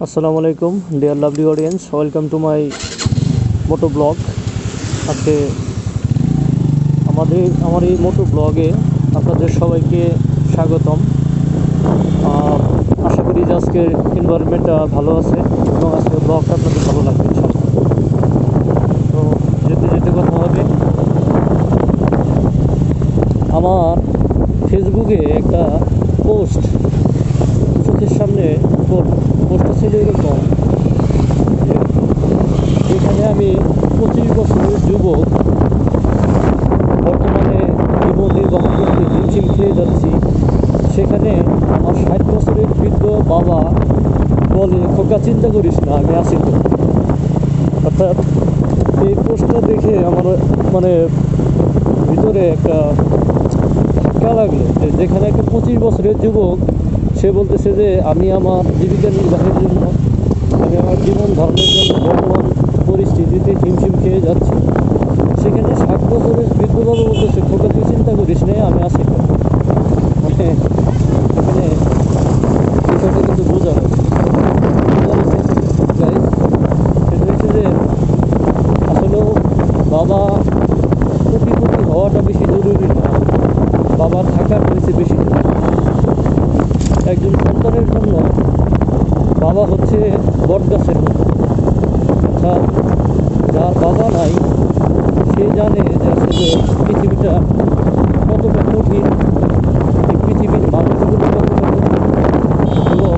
আসসালামু আলাইকুম dear lovely audience welcome to my moto vlog আজকে আমাদের, আমার এই মোটো ব্লগে আপনাদের সবাইকে স্বাগতম। আশা করি যে আজকের এনভায়রনমেন্টটা ভালো আছে এবং আজকের ব্লগটা আপনাদের ভালো লাগবে তো যেতে যেতে কথা হবে। আমার ফেসবুকে একটা পোস্ট চোখের সামনে পোস্টটা ছিল এরকম যে যেখানে আমি পঁচিশ বছরের যুবক। বর্তমানে জীবন নির্বাহ করতে হিমশিম খেয়ে যাচ্ছি। সেখানে আমার ষাট বছরের বৃদ্ধ বাবা বলে, খোকা, চিন্তা করিস না, আমি আসি তো অর্থাৎ এই পোস্টটা দেখে আমার মানে ভিতরে একটা ধাক্কা লাগল যেখানে একটা পঁচিশ বছরের যুবক সে বলতেছে যে, আমি আমার জীবিকা নির্বাহের জন্য, আমি আমার জীবন ধর্মের জন্য বর্তমান পরিস্থিতিতে হিমশিম খেয়ে যাচ্ছি। সেখানে ষাট বছরের বৃদ্ধবাবু বলতেছে, খোকা, তুই চিন্তা করিস নে, আমি আসি। মানে এখানে বিষয়টা কিন্তু বোঝা হয় সেটা যে আসলেও বাবা কোটিপতি হওয়াটা বেশি জরুরি না। বাবা থাকার হয়েছে বেশি জরুরি। একজন সন্তানের জন্য বাবা হচ্ছে বটগাছের মতো। অর্থাৎ যার বাবা নাই, সে জানে যে আসলে পৃথিবীটা কতটা কঠিন, এই পৃথিবীর মানুষগুলো কতটা কঠিন এবং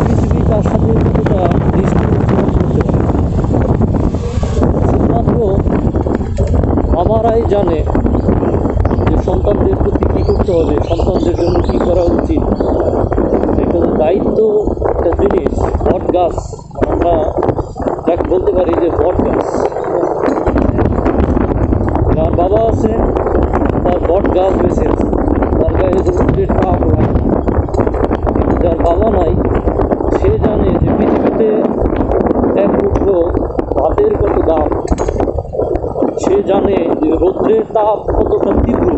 পৃথিবী তার সাথে কতটা নিষ্ঠুর করতে পারে শুধুমাত্র বাবারাই জানে সন্তানদের প্রতি কী করতে হবে? সন্তানদের জন্য কী করা উচিত? এটা দায়িত্ব একটা জিনিস, বট গাছ, আমরা যাকে বলতে পারি যে বট গাছ। বাবা আছে, তার বট গাছ বেঁচে আছে তার গায়ে রৌদ্রের তাপ লাগে না। কিন্তু যার বাবা নাই সে জানে যে পৃথিবীতে এক মুঠো ভাতের কত দাম সে জানে যে রৌদ্রের তাপ কতটা তীব্র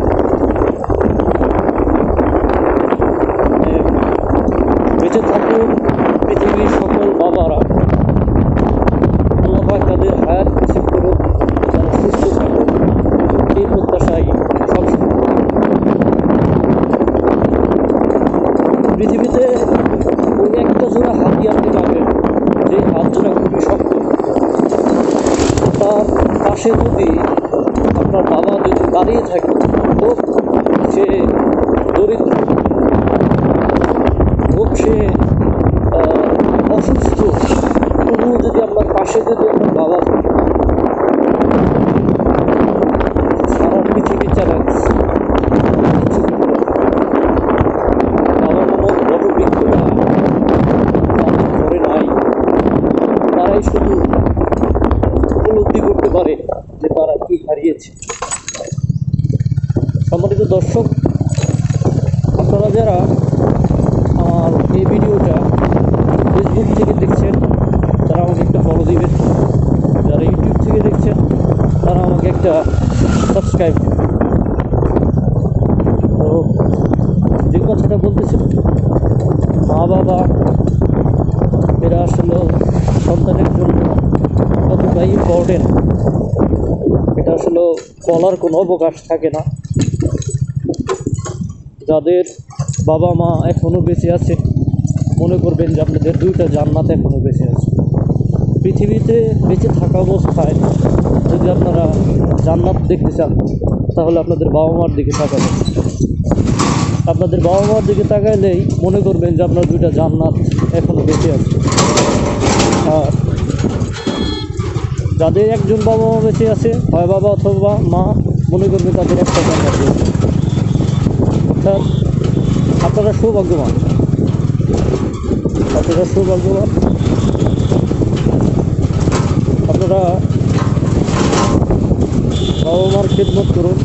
যে বেঁচে থাকুন পৃথিবীর সকল বাবারা আল্লাহ পাক তাদের হায়াত নসিব করুন তারা সুস্থ থাকুন এই প্রত্যাশাই সবসময় পৃথিবীতে ওই একটা জোড়া হাতি আপনি পাবেন যে হাত জোড়া খুবই শক্ত তার পাশে যদি আপনার বাবা যদি দাঁড়িয়ে থাকে, তো সে দরিদ্র হোক সে অসুস্থ তবুও যদি আপনার পাশে যদি আপনার বাবা সারা পৃথিবী পারে। বাবা নামক বড় বৃক্ষরা তাদের নাই তারাই শুধু উপলব্ধি করতে পারে যে তারা হারিয়েছে সম্মানিত দর্শক, আপনারা যারা আমার এই ভিডিওটা ফেসবুক থেকে দেখছেন, তারা আমাকে একটা ফলো দিবেন। যারা ইউটিউব থেকে দেখছেন, তারা আমাকে একটা সাবস্ক্রাইব তো যে কথাটা বলতেছিল মা বাবা এরা আসলে সন্তানের জন্য কতটা ইম্পর্টেন্ট আসলে বলার কোনো অবকাশ থাকে না। যাদের বাবা মা এখনও বেঁচে আছে, মনে করবেন যে আপনাদের দুইটা জান্নাত এখনও বেঁচে আছে। পৃথিবীতে বেঁচে থাকা অবস্থায় যদি আপনারা জান্নাত দেখতে চান, তাহলে আপনাদের বাবা মার দিকে তাকাবেন। আপনাদের বাবা মার দিকে তাকাইলেই মনে করবেন যে আপনার দুইটা জান্নাত এখনও বেঁচে আছে। আর যাদের একজন বাবা মা বেঁচে আছে, হয় বাবা অথবা মা, মনে করবে তাদের একটা রয়েছে অর্থাৎ আপনারা সৌভাগ্যবান। আপনারা সৌভাগ্যবান। আপনারা বাবা মার খেদমত করুন।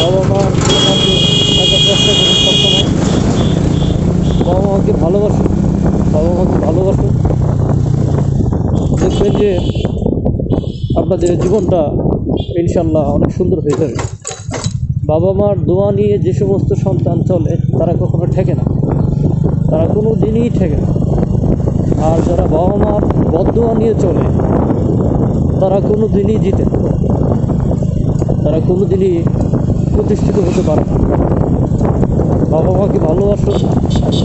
বাবা থাকার চেষ্টা করুন সবসময়। বাবা মাকে ভালোবাসুন। বাবা মাকে ভালোবাসুন। দেখবেন যে আপনাদের জীবনটা ইনশাল্লাহ অনেক সুন্দর হয়ে যাবে। বাবা মার দোয়া নিয়ে যে সমস্ত সন্তান চলে, তারা কখনো ঠেকে না। তারা কোনো দিনই ঠেকে না। আর যারা বাবা মার বদুয়া নিয়ে চলে, তারা কোনো দিনই জিতে না। তারা কোনো দিনই প্রতিষ্ঠিত হতে পারে না। বাবা মাকে ভালোবাসুন।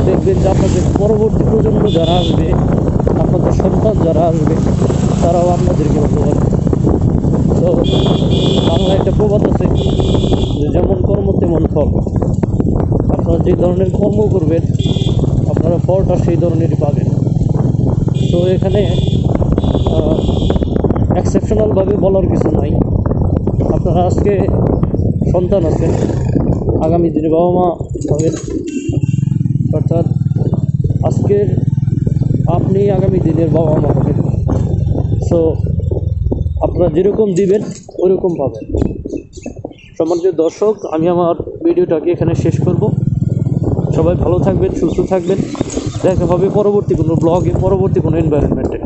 দেখবেন যে আপনাদের পরবর্তী প্রজন্ম যারা আসবে, আপনাদের সন্তান যারা আসবে, তারাও আপনাদেরকে ভালোবাসবে তো বাংলা একটা প্রবাদ আছে যে যেমন কর্ম তেমন ফল। আপনারা যে ধরনের কর্ম করবেন, আপনারা ফলটা সেই ধরনেরই পাবেন। তো এখানে এক্সেপশনালভাবে বলার কিছু নাই। আপনারা আজকে সন্তান আছেন, আগামী দিনে বাবা মা হবেন। অর্থাৎ আজকের আপনি আগামী দিনের বাবা মা হবেন। সো আপনারা যেরকম দিবেন, ওরকম পাবেন। সম্মানিত দর্শক, আমি আমার ভিডিওটাকে এখানে শেষ করব। সবাই ভালো থাকবেন, সুস্থ থাকবেন। দেখা হবে পরবর্তী কোনো ব্লগে পরবর্তী কোনো এনভায়রনমেন্টে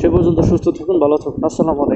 সে পর্যন্ত সুস্থ থাকুন, ভালো থাকুন। আসসালামু আলাইকুম।